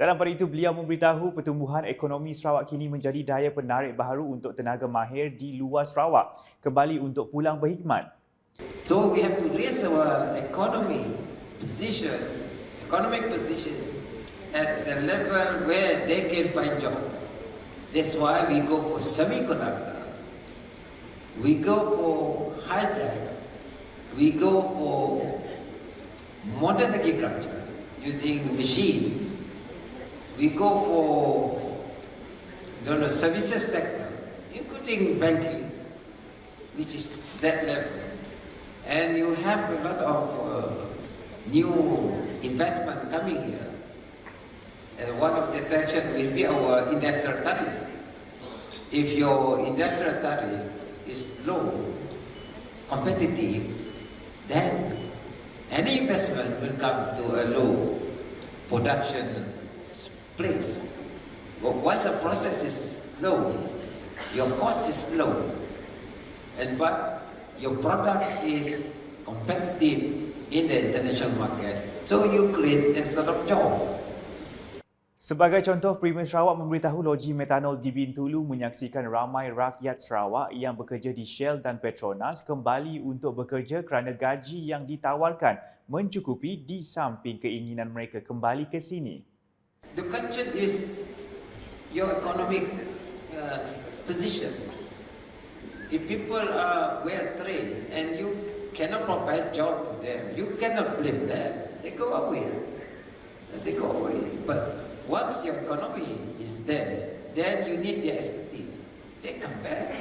Dalam pada itu, beliau memberitahu pertumbuhan ekonomi Sarawak kini menjadi daya penarik baharu untuk tenaga mahir di luar Sarawak kembali untuk pulang berkhidmat. So we have to raise our economy position, economic position at the level where they can find job. That's why we go for semiconductor. We go for high tech. We go for modern agriculture using machine. We go for I don't know, services sector, including banking, which is that level. And you have a lot of uh, new investment coming here. And one of the attraction will be our industrial tariff. If your industrial tariff is low, competitive, then any investment will come to a low production place. But once the process is low, your cost is low, and but your product is competitive in the international market, so you create a sort of job. Sebagai contoh, Premier Sarawak memberitahu loji metanol di Bintulu menyaksikan ramai rakyat Sarawak yang bekerja di Shell dan Petronas kembali untuk bekerja kerana gaji yang ditawarkan mencukupi di samping keinginan mereka kembali ke sini. The question is your economic uh, position. If people are well trained and you cannot provide job to them, you cannot blame them. They go away. They go away. But once your economy is there, then you need their expertise. They come back.